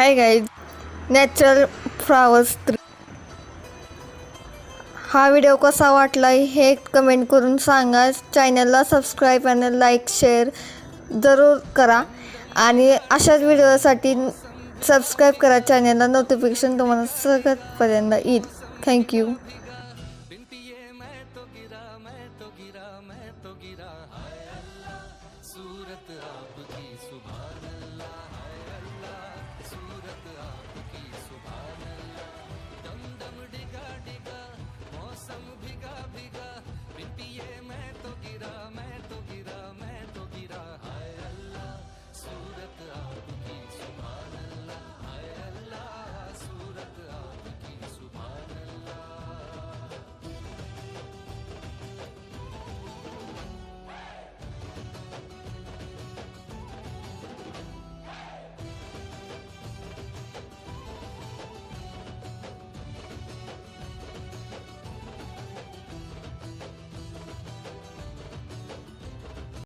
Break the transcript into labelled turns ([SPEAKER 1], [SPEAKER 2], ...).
[SPEAKER 1] Hi guys natural flowers three हा video कसा वाटला हे कमेंट करून सांगा. चॅनलला सबस्क्राईब आणि लाईक शेअर जरूर करा. आणि अशाच व्हिडिओसाठी सबस्क्राईब करा. चॅनलला नोटिफिकेशन तुम्हाला सगळ्यापर्यंत येईल. थँक्यू सूरत आपकी अल्लाह